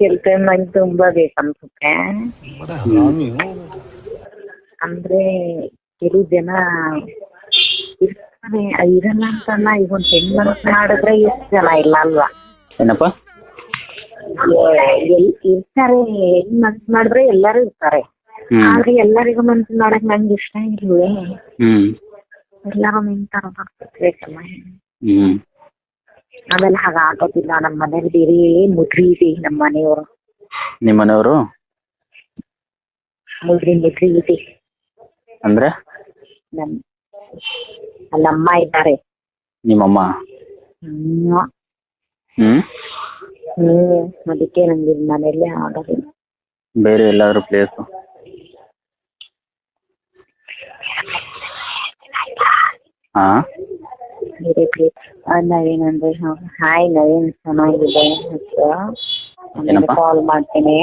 ಕೆಲ್ಸದಲ್ಲಿ ತುಂಬಾ ಬೇಕನ್ಸುತ್ತೆ. ಅಂದ್ರೆ ಕೆಲವು ಜನ ಇರ್ತಾರೆ ಇರಲ್ಲ ಅಂತಲ್ಲ ಈಗ ಒಂದ್ ಹೆಣ್ಮನಸ್ ಮಾಡಿದ್ರೆ ಎಷ್ಟು ಜನ ಇಲ್ಲ ಅಲ್ವಾ? ಏನಪ್ಪ? ಇರ್ತಾರೆ ಹೆಣ್ ಮನ್ಸ್ ಮಾಡಿದ್ರೆ ಎಲ್ಲಾರು ಇರ್ತಾರೆ. ಆದ್ರೆ ಎಲ್ಲರಿಗೂ ಮನ್ಸ್ ಮಾಡಕ್ ನಂಗೆ ಇಷ್ಟ ಇಲ್ವೇ? ಎಲ್ಲಾರು ನಿಂತಾರ ಬೇಕಲ್ಲ ಆಮೇಲೆ ಹಾಗ ಆಗೋದಿಲ್ಲ ನಮ್ಮ ಮನೇಲಿ ಬೇರೆ ಮುದ್ರಿ ಇದೆ ನಮ್ಮ ಮನೆಯವರು? ನಿಮ್ಮ ಮನೆಯವರು? ಮುದ್ರಿ ಮುದ್ರಿ ಇದೆ. ಅಂದ್ರೆ? ನಮ್ ಅಲ್ಲಮ್ಮ ಇದ್ದಾರೆ. ನಿಮ್ಮಮ್ಮ? ಹ್ಮ್. ಹ್ಮ್. ಹ್ಮ್ ಅದಕ್ಕೆ ನಂಗೆ ಇದ್ ಮನೇಲಿ ಆಗೋದಿಲ್ಲ. ಬೇರೆ ಎಲ್ಲಾದ್ರೂ ಪ್ಲೇಸ್ ಹಾ ಬೇರೆ ಪ್ಲೇಸ್ ನವೀನ್ ಅಂದ್ರೆ ಹಾಯ್ ನವೀನ್ ಚೆನ್ನಾಗಿದೆ ಏನಪ್ಪ? ಕಾಲ್ ಮಾಡ್ತೇನೆ.